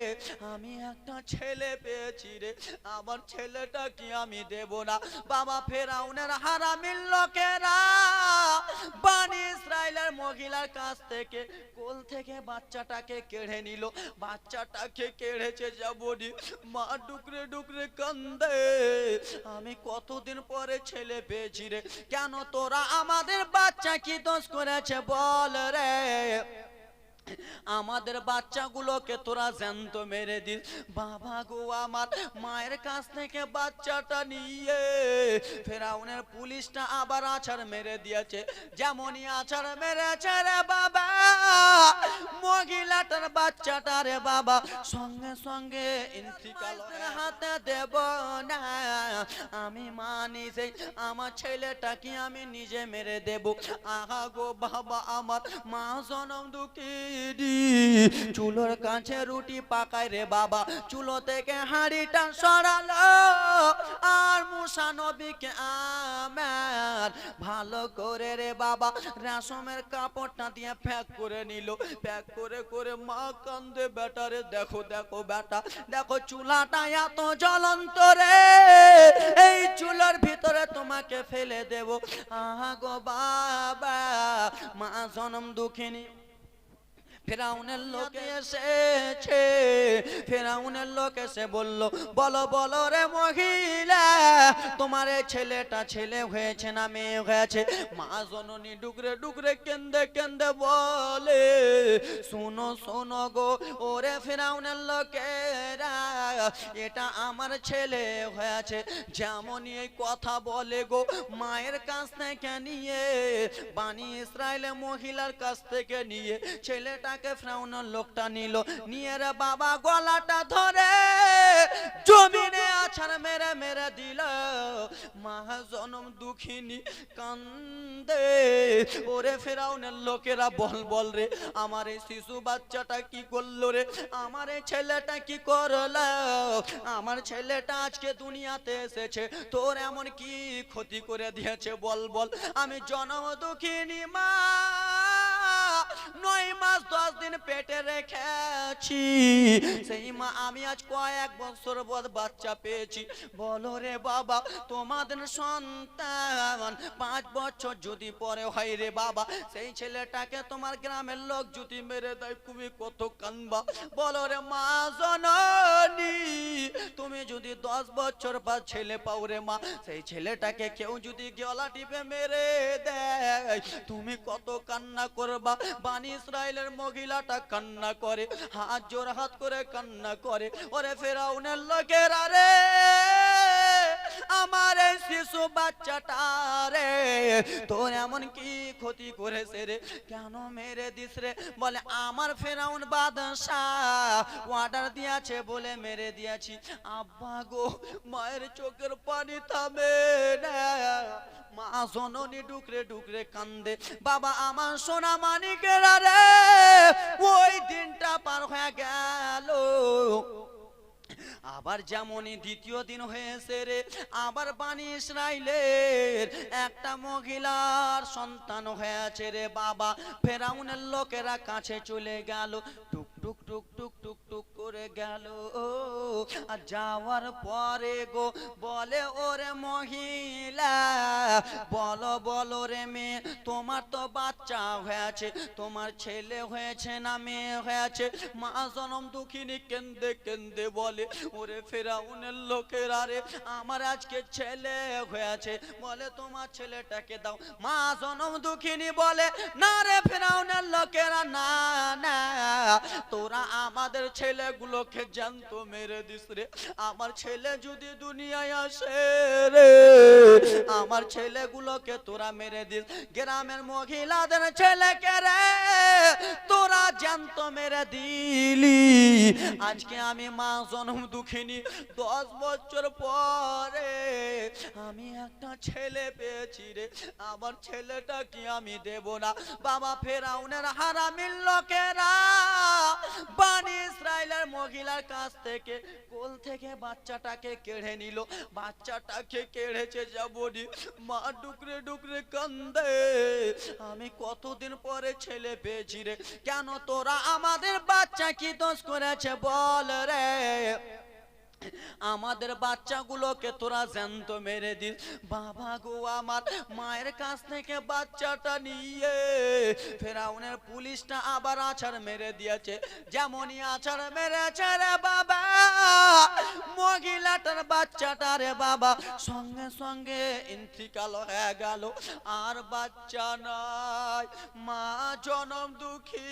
আমি একটা ছেলে পেয়েছি রে। আমার ছেলেটা কি আমি দেব না? বাবা ফেরাউনের হারামির লোকেরা বানি ইসরায়েলের মহিলার কাছ থেকে কোল থেকে বাচ্চাটাকে কেড়ে নিল। বাচ্চাটাকে কেড়েছে যাবনি। মা ডুকরে ডুকরে কান্দে। আমি কতদিন পরে ছেলে পেয়েছি রে। কেন তোরা আমাদের বাচ্চা কি দোষ করেছে বল রে? আমাদের বাচ্চাগুলোকে তোরা জ্যান্ত মেরে দিস। বাবা গো, আমার মায়ের কাছ থেকে বাচ্চাটা নিয়ে ফেরাউনের পুলিশটা আবার আছাড় মেরে দিয়েছে। যেমনই আছাড় মেরেছে রে বাবা। মহিলাটার বাচ্চাটা রে বাবা সঙ্গে সঙ্গে হাতে দেব না। আমি মানি সেই আমার ছেলেটাকে আমি নিজে মেরে দেব। আহা গো বাবা, আমার মা জনম দুঃখিনী চুলোর কাছে রুটি পাকায় রে বাবা, চুলো থেকে হাঁড়িটা সরালো। আর মুসা নবীকে আমার ভালো করে রে বাবা, রেশমের কাপড়টা দিয়ে প্যাক করে নিল। প্যাক করে করে মা কান্দে বেটারে দেখো দেখো বেটা, দেখো চুলাটা এত জ্বলন্ত রে। এই চুলার ভিতরে তোমাকে ফেলে দেব। আহা গো বাবা, মা জনম দুঃখিনী। ফেরাউনের লোক এসেছে। ফেরাউনের লোক এসে বলল বলো বলো রে মহিলা তোমার ছেলেটা ছেলে হয়েছে না মেয়ে হয়েছে? মা জননী ডুকরে ডুকরে কেন্দে কেন্দে বলে শুনো শোনো গো ওরে ফেরাউনের লোকেরা এটা আমার ছেলে হয়েছে। যেমনই এই কথা বলে গো মায়ের কাছ থেকে নিয়ে বানি ইসরায়েলের মহিলার কাছ থেকে নিয়ে ছেলেটাকে ফ্রাউনের লোকটা নিল। নিয়ে বাবা গলাটা ধরে জমিনে আছাড় মেরে মেরে দিল। মা জনম দুঃখিনী কান্দে। ওরে ফেরাউনের লোকেরা বল বল রে, আমার এই শিশু বাচ্চাটা কি করল রে? আমার এই ছেলেটা কি করল? আমার ছেলেটা আজকে দুনিয়াতে এসেছে, তোর এমন কি ক্ষতি করে দিয়েছে? বল বল। আমি জনম দুঃখিনী মা। নয় মাস দশ দিন পেটে রেখেছি। সেই মা, আমি আজ কয়েক বছর পর বাচ্চা পেয়েছি। বলো রে বাবা, তোমাদের সন্তান পাঁচ বছর যদি পরে হয় রে বাবা, সেই ছেলেটাকে তোমার গ্রামের লোক যদি মেরে দেয়, তুমি কত কানবা বলো রে মা, জননী। তুমি যদি দশ বছর পর ছেলে পাও রে মা, সেই ছেলেটাকে কেউ যদি গলা টিপে মেরে দেয়, তুমি কত কান্না করবা? বানি ইসরায়েলের মহিলাটা কান্না করে, হাত জোর হাত করে কান্না করে। ওরে ফেরাউনের লোকেরা রে! আমার শিশু বাচ্চাটা রে, তোর এমন কি ক্ষতি করেছে রে? কেন মেরে দিস রে? বলে, আমার ফেরাউন বাদশাহ অর্ডার দিয়েছে বলে মেরে দিয়েছি। আব্বা গো, মায়ের চোখের পানি থামে না। মা জননী ডুকরে ডুকরে কান্দে। বাবা, আমার সোনা মানিকেরা রে, ওই দিনটা পার হয়ে গেল। আবার যেমনই দ্বিতীয় দিন হয়েছে রে, আবার বানিস ইসরাইলের একটা মহিলার সন্তান হয়েছে রে বাবা। ফেরাউনের লোকেরা কাছে চলে গেল। টুক টুক টুক টুক টুক করে গেল। আর যাওয়ার পরে গো বলে, ওরে মহিলা, বলো বলো রে মেয়ে, তোমার তো বাচ্চা হয়েছে, তোমার ছেলে হয়েছে না মেয়ে হয়েছে? মা জনম দুঃখিনী কেন্দে কেন্দে বলে, ওরে ফেরাউনের লোকেরা রে, আমার আজকে ছেলে হয়েছে। বলে, তোমার ছেলেটাকে দাও। মা জনম দুঃখিনী বলে, না রে ফেরাউনের লোকেরা, না না তোরা আমাদের ছেলেগুলোকে জানত মেরে দিস রে। আমার ছেলে যদি দুনিয়ায় আসে রে, আমার ছেলেগুলোকে তোরা মেরে দিস। গ্রামের মহিলাদের ছেলেকে রে, তোরা জানত মেরে দিলি। আজকে আমি মা জনম দুঃখিনী, দশ বছর পরে আমি একটা ছেলে পেয়েছি রে। আমার ছেলেটা কি আমি দেব না। বাবা ফেরাউনের হারামির লোকেরা বানি ইসরায়েলের মহিলার কাছ থেকে, কোল থেকে বাচ্চাটাকে কেড়ে নিল। বাচ্চাটাকে কেড়েছে যাবনি মা ডুকরে ডুকরে কান্দে। আমি কতদিন পরে ছেলে পেয়েছি রে? কেন তোরা আমাদের বাচ্চা কি দোষ করেছে বল রে? আমাদের বাচ্চাগুলোকে তোরা জ্যান্ত মেরে দিস। বাবা গো, আমার মায়ের কাছ থেকে বাচ্চাটা নিয়ে ফেরাউনের পুলিশটা আবার আছাড় মেরে দিয়েছে। যেমনই আছাড় মেরেছে রে বাবা, মহিলাটার বাচ্চাটা রে বাবা। সঙ্গে সঙ্গে ইন্তিকাল হয়ে গেল। আর বাচ্চা নাই, মা জনম দুঃখী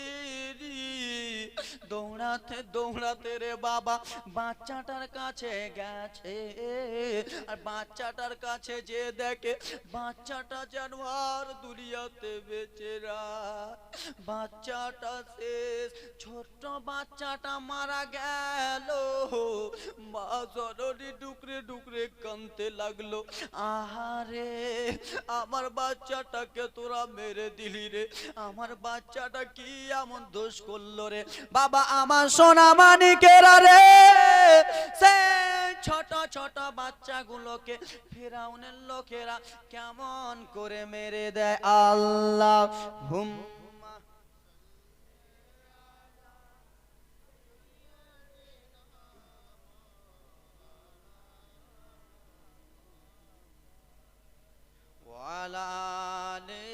দৌড়াতে দৌড়াতে রে বাবা, বাচ্চাটার কাছে গেছে। আর বাচ্চাটার কাছে যে দেখে, বাচ্চাটা যেন আর দুনিয়াতে বেঁচে বাচ্চাটা শেষ, ছোট্ট বাচ্চাটা মারা গেল। মা জননী ডুকরে ডুকরে কানতে লাগল। আহারে, আমার বাচ্চাটাকে তোরা মেরে দিলি রে। আমার বাচ্চাটা কি এমন দোষ করল রে? বাবা আমার সোনা মানিকেরা রে সে ছোট ছোট বাচ্চাগুলোকে ফেরাউনের লোকেরা কেমন করে মেরে দেয় আল্লাহ হুম وعلى آله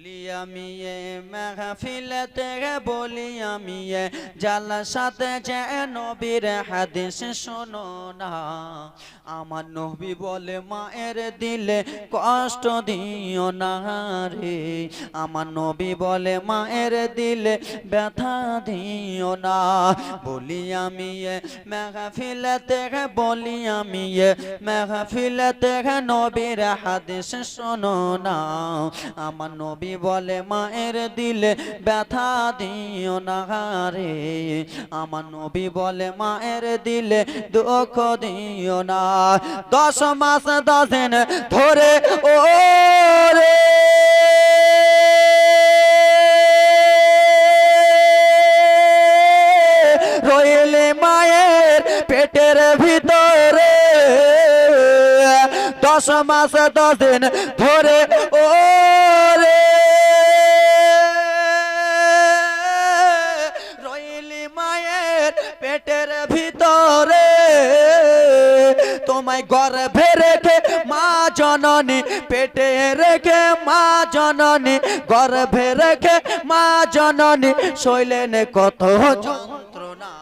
বলি আমি এ বলি আমি এ জালসাতে যে নবীর হাদিস শোনো না। আমার নবী বলে, মায়ের দিলে কষ্ট দিও না রে। আমার নবী বলে, মায়ের দিলে ব্যথা দিও না। বলি আমি এ বলি আমি এ নবীর হাদিস শোনো না। আমার নবী বলে, মায়ের দিলে ব্যথা দিও না রে। আমার নবী বলে, মায়ের দিলে দুঃখ দিও না। দশ মাস দশ দিন ধরে, ও রে। রইলে মায়ের পেটের ভিতরে। দশ মাস দশ দিন ধরে, ও গর্ভে রেখে মা জননী, পেটে রেখে মা জননী, গর্ভে রেখে মা জননী, শৈলেন কত যন্ত্রণা।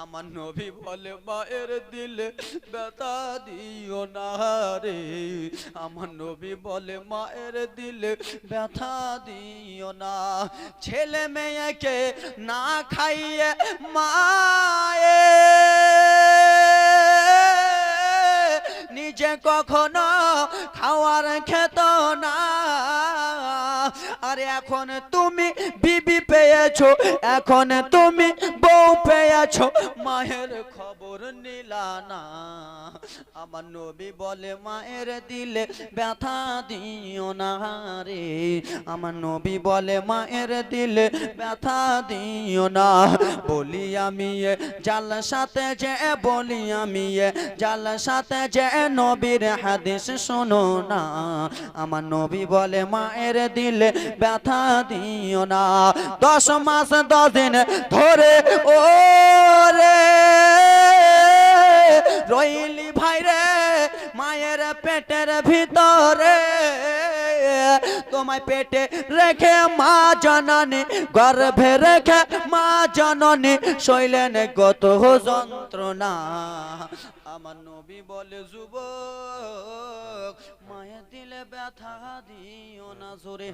আমার নবী বলে, মায়ের দিলে ব্যথা দিও না রে। আমার নবী বলে, মায়ের দিলে ব্যথা দিও না। ছেলে মেয়েকে না খাইয়ে মায়ে নিজে কখনো খাওয়ার খেত না। আর এখন তুমি বিবি পেয়েছ, এখন তুমি বউ পেয়েছ। মায়ের খবর নিলা না। আমার নবী বলে, মায়ের দিলে ব্যথা দিও না রে। আমার নবী বলে, মায়ের দিলে ব্যথা দিও না। বলি আমি জাল সাথে যে, বলি আমি জাল সাথে যে নবীর হাদিস শোনো না। আমার নবী বলে, মায়ের দিলে ব্যথা দিও না। দশ মাস, দশ দিন ধরে ও রে রইলি ভাই রে, মায়ের পেটের ভিতরে। তোমায় পেটে রেখে মা জননী, গর্ভে রেখে মা জননী, শৈলেন গত যন্ত্রণা। আমার নবী বলে, যুবক, মায়ের দিলে ব্যথা দিও না জোরে।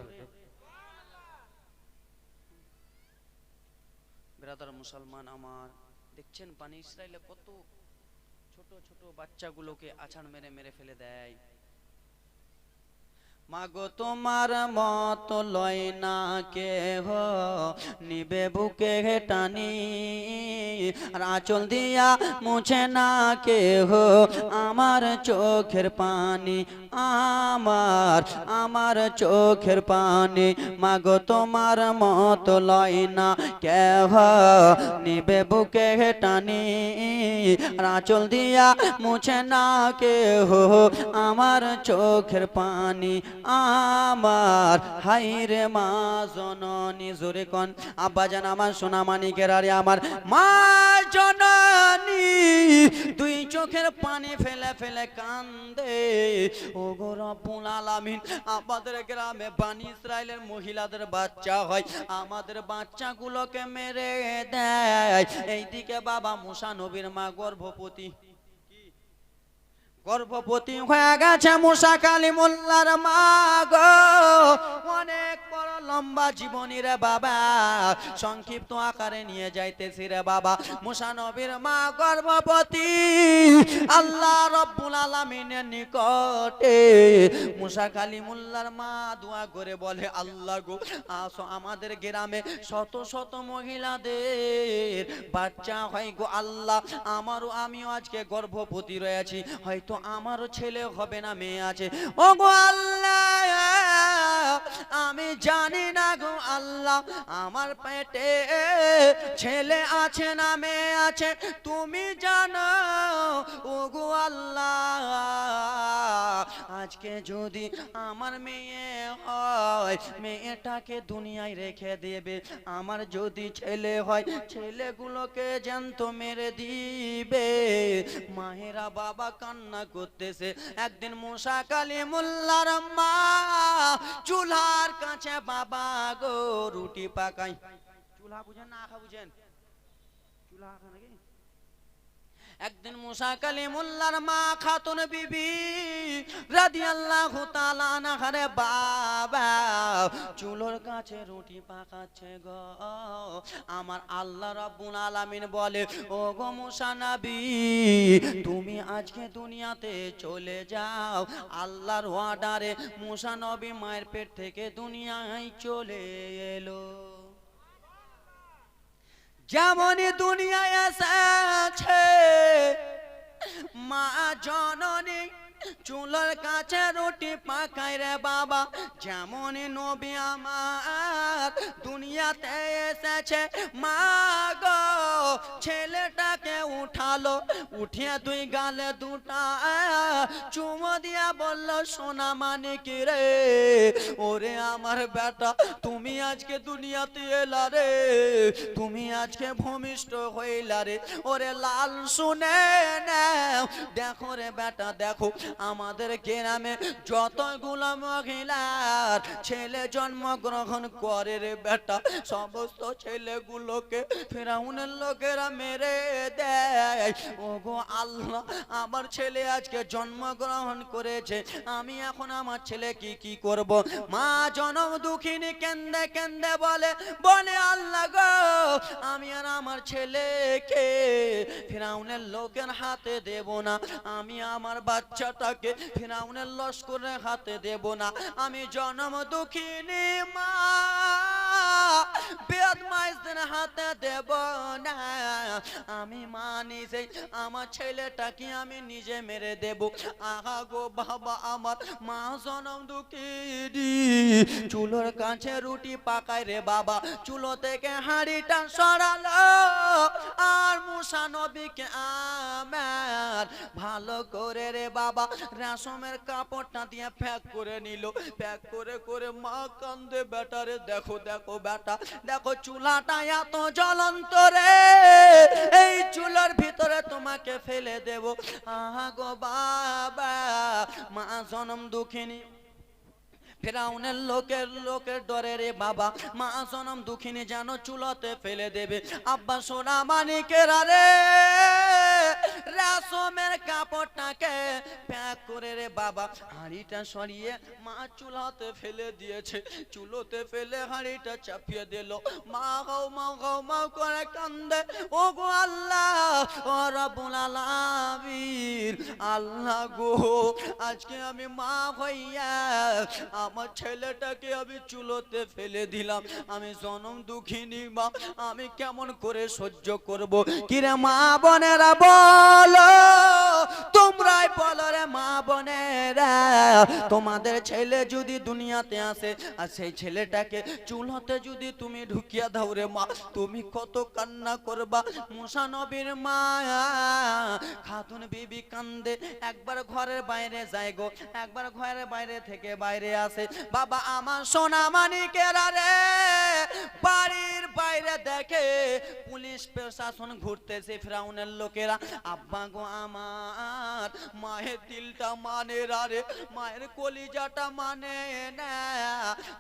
ব্রাদার মুসলমান আমার। দেখছেন পানি ইসরায়েলে কত ছোট ছোট বাচ্চাগুলোকে আছাড় মেরে মেরে ফেলে দেয়। মাগো, তোমার মত লয় না কে হো নিবে বুকে টানি আর দিয়া মুছে না কে হো আমার চোখের পানি, আমার আমার চোখের পানি। মাগো, তোমার মত লয় না কে হো নিবে বুকে টানি আর দিয়া মুছে না কে হো আমার চোখের পানি আমার হাই রে মা জননী জোরে কন। আব্বা জান আমার, সোনা মানিকের আরে আমার। মা জননী, দুই চোখের পানি ফেলে ফেলে কান্দে। ও গো রব্বুল আলামিন, আমাদের গ্রামে বানি ইসরায়েলের মহিলাদের বাচ্চা হয়। আমাদের বাচ্চাগুলোকে মেরে দেয়। এইদিকে বাবা মুসা নবীর মা গর্ভবতী। গর্ভবতী হয়ে গেছে মুসা কালী মোল্লার মা গো। অনেক বড় লম্বা জীবনী রে বাবা। সংক্ষিপ্ত আকারে নিয়ে যাইতেছি রে বাবা। মুসা নবীর মা গর্ভবতী। আল্লাহ রব্বুল আলামিনের নিকটে মুসা কালী মোল্লার মা দোয়া করে বলে, আল্লাহ গো, আসো আমাদের গ্রামে শত শত মহিলাদের। বাচ্চা হয় গো আল্লাহ, আমারও আমিও আজকে গর্ভবতী রয়েছি। হয়তো আমারও ছেলে হবে না, মেয়ে আছে। ও গো আল্লাহ, আমি জানি না গো আল্লাহ, আমার পেটে ছেলে আছে না, মেয়ে আছে, তুমি জানো ও গো আল্লাহ আজকে যদি আমার মেয়ে হয়, মেয়েটাকে দুনিয়ায় রেখে দেবে। আমার যদি ছেলে হয়, ছেলেগুলোকে জ্যান্ত মেরে দিবে। মাহেরা বাবা কান্না করতেছে। একদিন মশা কালী মোল্লার মা চুলার কাছে, বাবা গো, রুটি পাকাই। চুলা বুঝেন না আখা বুঝেন? চুলা আখা নাকি? একদিন মুসা কালিমুল্লার মা খাতুন বিবি রাদিয়াল্লাহু তাআলা আনহারে বাবা, চুলোর কাছে রুটি পাকাচ্ছে গো। আমার আল্লাহ রাব্বুল আলামিন বলে, ও গো মুসা নবী, তুমি আজকে দুনিয়াতে চলে যাও। আল্লাহর অর্ডারে মুসা নবী মায়ের পেট থেকে দুনিয়ায় চলে এলো। যেমনই দুনিয়ায় এসেছে, মা জননী চুলোর কাছে রুটি পাকাই রে বাবা। যেমন নবী আমার দুনিয়াতে এসেছে, মা গো, ছেলেটাকে উঠালো, উঠিয়ে তুই গালে দুটা চুমো দিয়া বলল, সোনা মানে কি রে? ওরে আমার বেটা, তুমি আজকে দুনিয়াতে এলা রে। তুমি আজকে ভূমিষ্ঠ হইলা রে। ওরে লাল শুনে নাও। দেখো রে বেটা, দেখো, আমাদের গ্রামে যতগুলো মহিলার ছেলে জন্মগ্রহণ করে রে বেটা, সমস্ত ছেলেগুলোকে ফেরাউনের লোকেরা মেরে দেয়। ও গো আল্লাহ, আমার ছেলে আজকে জন্মগ্রহণ করেছে। আমি এখন আমার ছেলে কি কি করব? মা জনম দুঃখিনী কেন্দে কেন্দে বলে বলে আল্লাহ গো, আমি আর আমার ছেলেকে ফিরাউনের লোকের হাতে দেব না। আমি আমার বাচ্চাটাকে ফিরাউনের লস্করের হাতে দেব না। আমি জনম দুঃখিনী মা। বেদ মাইসদের হাতে দেব না। আমি মানি সেই আমার ছেলেটাকে আমি নিজে মেরে দেব। আহা গো বাবা, আমার মা জনম দুঃখিনী চুলোর কাছে রুটি পাকায় রে বাবা, চুলো থেকে হাঁড়িটা সরালো। আর মুসা নবীকে আমার ভালো করে রে বাবা, রেশমের কাপড়টা দিয়ে প্যাক করে নিল। প্যাক করে করে মা কান্দে, বেটারে দেখো দেখো। বেটা, দেখো চুলাটা এত জ্বলন্ত রে। এই চুলার ভিতরে তোমাকে ফেলে দেব। আহা গো বাবা, মা জনম দুঃখিনী। ফেরাউনের লোকের লোকের ডরে রে বাবা। মা সনম দুঃখিনী যেন চুলাতে ফেলে দেবে। আব্বা সোনা মানিকের রে, রেশমের কাপড়টাকে প্যাক করে রে বাবা। হাঁড়িটা সরিয়ে মা চুলাতে ফেলে দিয়েছে। চুলোতে ফেলে হাঁড়িটা চাপিয়ে দিল। মা গাও মা গাও মা করে কান্দে। ও গো আল্লাহ, ও রব্বুল আলামিন আল্লাহ গো, আজকে আমি মা হইয়া আমার ছেলেটাকে আমি চুলোতে ফেলে দিলাম। আমি জনম দুঃখিনী মা, আমি কেমন করে সহ্য করব? কিরে মা বোনেরা, বল, তোমরাই বলো রে মা বোনেরা, তোমাদের ছেলে যদি দুনিয়াতে আসে, আর সেই ছেলেটাকে চুলহতে যদি তুমি ঢুকিয়া দাও রে মা, তুমি কত কান্না করবা? মুসা নবীর মা খাতুন বিবি কান্দে, একবার ঘরের বাইরে যায় গো, একবার ঘরের বাইরে থেকে বাইরে আসে। বাবা আমার সোনা মানিকেরা রে দেখে পুলিশ প্রশাসন ঘুরতেছে ফ্রাউনের লোকেরা। আব্বা গো আমার, মায়ের দিলটা মানে রে, মায়ের কলিজাটা মানে না।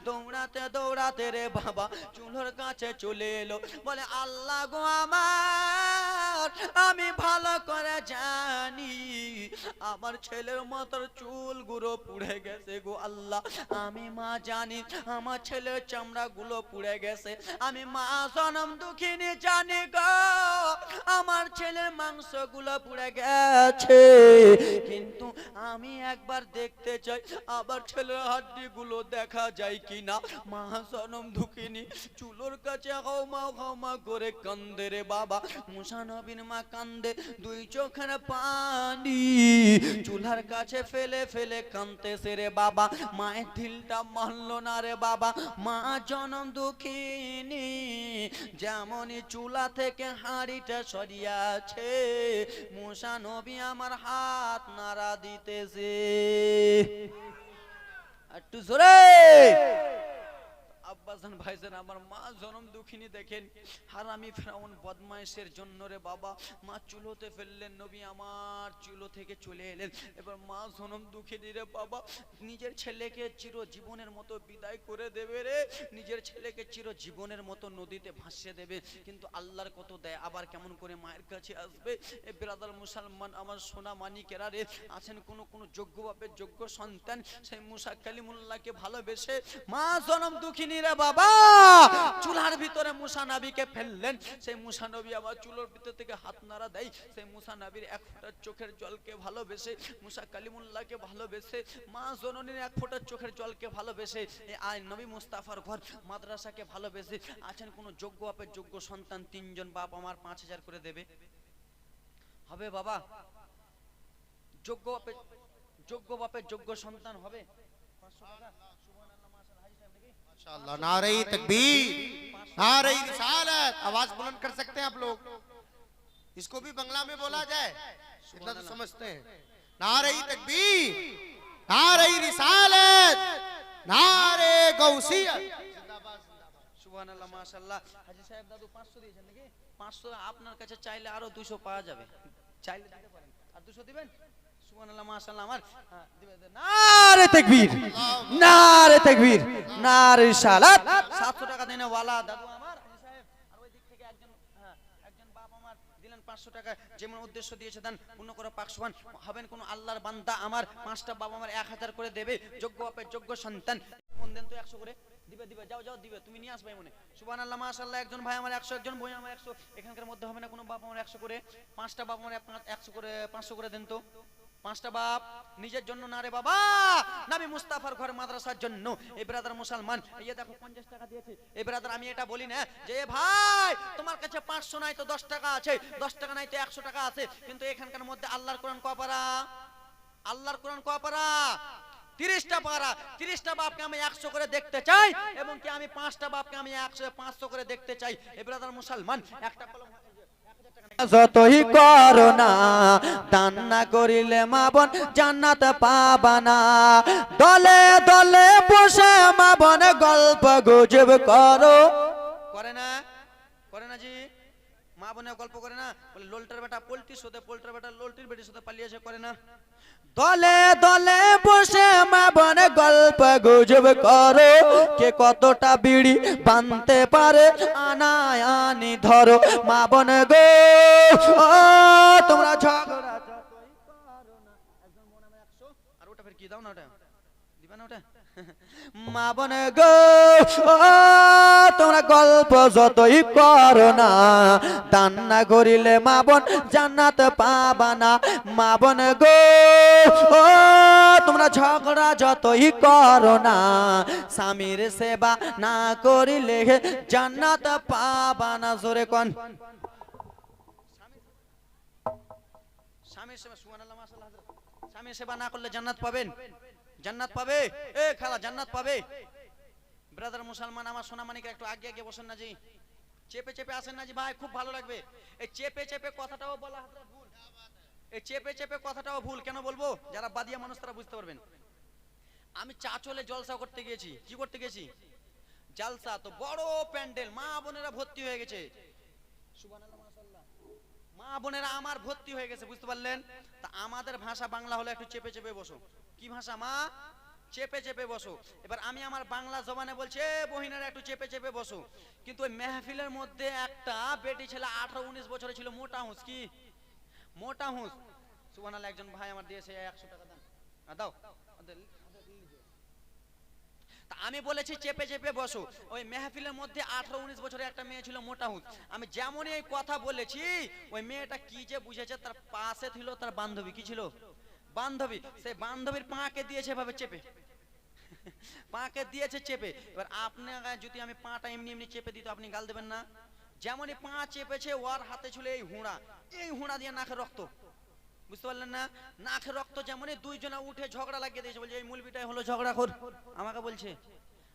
দৌড়াতে দৌড়াতে রে বাবা, চুলোর কাছে চলে এলো। বলে, আল্লাহ গো আমার, আমি ভালো করে জানি। আমার ছেলের মাথার চুলগুলো পুড়ে গেছে গো আল্লাহ। আমি মা জানি, আমার ছেলের চামড়া গুলো পুড়ে গেছে। আমি মা জনম দুঃখিনী জানি গো, আমার ছেলের মাংসগুলো পুড়ে গেছে। কিন্তু আমি একবার দেখতে চাই, আবার ছেলের হাড্ডি গুলো দেখা যায় কিনা। মা জনম দুঃখিনী, চুলোর কাছে হাওমা হাওমা করে কান্দে রে বাবা। মুসা নবীন মা কান্দে, দুই চোখের পানি চুলার কাছে ফেলে ফেলে কান্দতেছে রে বাবা। মায়ের দিলটা মানলো না রে বাবা। মা জনম দুঃখিনী যেমনই চুলা থেকে হাঁড়িটা সরিয়াছে মশা নবী আমার হাত নাড়া দিতেছে। একটু জোরে! আব্বাসান ভাইজান, আমার মা জনম দুঃখিনী দেখেন। হারামি ফেরাউন বদমাইশের জন্য রে বাবা, মা চুলোতে ফেললেন, নবী আমার চুলো থেকে চলে এলেন। এবার মা জনম দুঃখিনী রে বাবা, নিজের ছেলেকে চির জীবনের মতো বিদায় করে দেবে রে। নিজের ছেলেকে চির জীবনের মতো নদীতে ভাসিয়ে দেবে। কিন্তু আল্লাহর কত দেয়, আবার কেমন করে মায়ের কাছে আসবে? এ ব্রাদার মুসলমান, আমার সোনা মানিকেরা রে, আছেন কোন কোন যোগ্য বাপের যোগ্য সন্তান, সেই মুসা কালিমুল্লাহকে ভালোবেসে মা জনম দুঃখিনী বাবা। চুলার ভিতরে মুসা নাবিকে ফেললেন। সেই মুসা নবী আবার চুলোর ভিতর থেকে হাত নাড়া দেয়। সেই মুসা নাবির এক চোখের জলকে ভালোবেসে, মুসা ভালোবেসে, মা জননীর এক চোখের জলকে ভালোবেসে নবী মুস্তাফার ঘর মাদ্রাসাকে ভালোবেসে আছেন কোন যোগ্য বাপের যোগ্য সন্তান, তিনজন বাপ আমার পাঁচ হাজার করে দেবে। হবে বাবা? যোগ্য বাপের যোগ্য বাপের যোগ্য সন্তান হবে? পাঁচশো টাকা? সাহেব নাকি? माशाअल्लाह नारे तकबीर नारे रिसालत आवाज बुलंद कर सकते हैं आप लोग इसको भी बंगला में बोला जाए इतना तो समझते हैं नारे तकबीर नारे रिसालत नारे गौसियत সুবহানাল্লাহ মাশাআল্লাহ হাজি সাহেব দাদু 500 দিয়েছেন নাকি 500 আপনার কাছে চাইলে আরো 200 পাওয়া যাবে চাইলে দিতে পারেন আর 200 দিবেন হ্যাঁ, দিবেন, দিবেন। নারে তাকবীর নারে তাকবীর নারে সালাত। 700 টাকা দেনে ওয়ালা দাদু আমার সাহেব আর ওই দিক থেকে একজন একজন বাপ আমার দিলেন 500 টাকা যেমন উদ্দেশ্য দিয়েছে দেন পূর্ণ করে পাকসমান হবেন কোন আল্লাহর বান্দা আমার পাঁচটা বাবা আমার 1000 করে দেবে যোগ্য বাপের যোগ্য সন্তান। মন দেন তো 100 করে দিবে দিবে যাও যাও দিবে তুমি নিয়ে আসবে মনে সুবহানাল্লাহ মাশাআল্লাহ একজন ভাই আমার 100 একজন বই আমার 100 এখানকার মধ্যে হবে না কোনো বাপ আমার 100 করে পাঁচটা বাপ আমার 100 করে 500 করে দেন তো। পাঁচটা বাপ নিজের জন্য না রে বাবা। নবী মুস্তাফার ঘর মাদ্রাসার জন্য। এই ব্রাদার মুসলমান, এই দেখো 50 টাকা দিয়েছে। এই ব্রাদার আমি এটা বলি না যে ভাই, তোমার কাছে 500 নাই তো 10 টাকা আছে। 10 টাকা নাই তো 100 টাকা আছে। কিন্তু এখানকার মধ্যে আল্লাহর কোরআন কপারা আল্লাহর কোরআন কপারা তিরিশটা পারা। তিরিশটা বাপকে আমি একশো করে দেখতে চাই, এবং কি আমি পাঁচটা বাপকে আমি একশো, পাঁচশো করে দেখতে চাই? এ ব্রাদার মুসলমান, একটা কলম যতই করোনা দান না করিলে মা বোন জান্নাত পাবানা দলে দলে বসে মা বোন গল্প গুজব করো। করে না করে না জি। মা বোনে গল্প করে না। বলে, লোলটার বেটা পোল্ট্রি সোদে পোল্ট্রার বেটা লোলটির বেটি সোদে পালিয়েছে করে না। দলে দলে বসে মা বনে গল্প গুজব করো। কে কতটা বিড়ি বানতে পারে আনায় আনি ধরো মা বনে গো তোমরা ঝগড়া যতই করো না। একজন বোন আমার 100, আর ওটা ফের কি? দাও না ওটা দিবা না ওটা। মা বোন গো তোমরা গল্প যতই করো না, দান না করিলে মা বোন জান্নাত পাবা না। মা বোন গো তোমরা ঝগড়া যতই করো না, স্বামীর সেবা না করিলে জান্নাত পাবা না। জোরে কোন। স্বামীর সেবা না করলে জান্নাত পাবেন? জান্নাত পাবে? এ খালা, জান্নাত পাবে? ব্রাদার মুসলমান, আমার সোনামানিকে একটু আগে আগে বসেন না জি। চেপে চেপে আসেন না জি ভাই, খুব ভালো লাগবে। এই চেপে চেপে কথাটাও বলা ভুল। এই চেপে চেপে কথাটাও ভুল, কেন বলব? যারা বাদিয়া মানুষ, তারা বুঝতে পারবেন। আমি চাচলে জলসা করতে গিয়েছি। কি করতে গেছি জালসা, তো বড় প্যান্ডেল, মা বোনেরা ভর্তি হয়ে গেছে। মা বোনেরা আমার ভর্তি হয়ে গেছে, বুঝতে পারলেন? তা আমাদের ভাষা বাংলা হলে একটু চেপে চেপে বসো। কি ভাষা, মা? চেপে চেপে বসো। এবার আমি আমার বাংলা জবানে বলছি বহিনারা একটু চেপে চেপে বসো। কিন্তু ওই মেহফিলের মধ্যে একটা বেটি ছেলে আঠারো উনিশ বছরের ছিল, মোটা হুঁস কি? মোটা হুঁস সুবহানাল্লাহ, একজন ভাই আমার দিয়েছে একশো টাকা দাও। আমি বলেছি, চেপে চেপে বসো। ওই মেহফিলের মধ্যে আঠারো উনিশ বছরের একটা মেয়ে ছিল, মোটা হুঁস আমি যেমনই এই কথা বলেছি, ওই মেয়েটা কি যে বুঝেছে, তার পাশে ছিল তার বান্ধবী। কি ছিল? বান্ধবী সেই বান্ধবীর পাকে দিয়েছে ভাবে চেপে। পাকে দিয়েছে চেপে। এবার আপনার যদি আমি পাটা এমনি এমনি চেপে দিত আপনি গাল দেবেন না? যেমনই পা চেপেছে ওর হাতে ছিল এই হুঁড়া। এই হুঁড়া দিয়ে নাকে রক্ত। বুঝতে পারলেন না? নাকে রক্ত যেমনই দুইজনা উঠে ঝগড়া লাগিয়ে দিয়েছে বলছে এই মুলবিটাই হলো ঝগড়া কর আমাকে বলছে।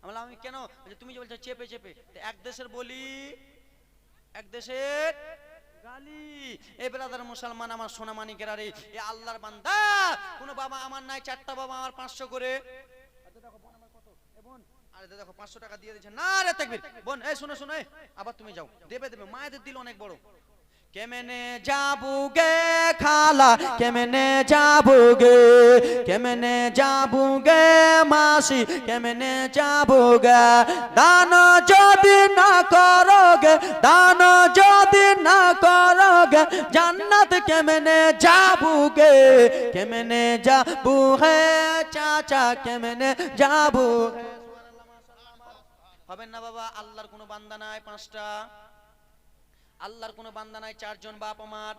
আমি বললাম, আমি কেন? তুমি যে বলছো চেপে চেপে। তো এক দেশের বলি এক দেশের মুসলমান, আমার বান্দা। কোনো বাবা আমার নাই, চারটা বাবা আমার পাঁচশো করে। আচ্ছা আরে দেখো, পাঁচশো টাকা দিয়ে দিচ্ছে না রে বোন, এই শুনে শুনে আবার তুমি যাও। দেবে দেবে। মায়েদের দিল অনেক বড়। কেমনে যাবু গে খালা? কেমনে যাবু গে কেমনে যাবু গে মাসি? কেমনে যাবু গে দান যদি না করোগে, দান যদি না করোগে, জান্নাত কেমনে যাবু গে কেমনে যাবু হে চাচা? কেমনে যাবু হে? হবেন না বাবা, আল্লাহর কোনো বান্দা নাই, পাঁচটা। আল্লাহর কোনো বান্দা নাই চারজন বাপ আমার।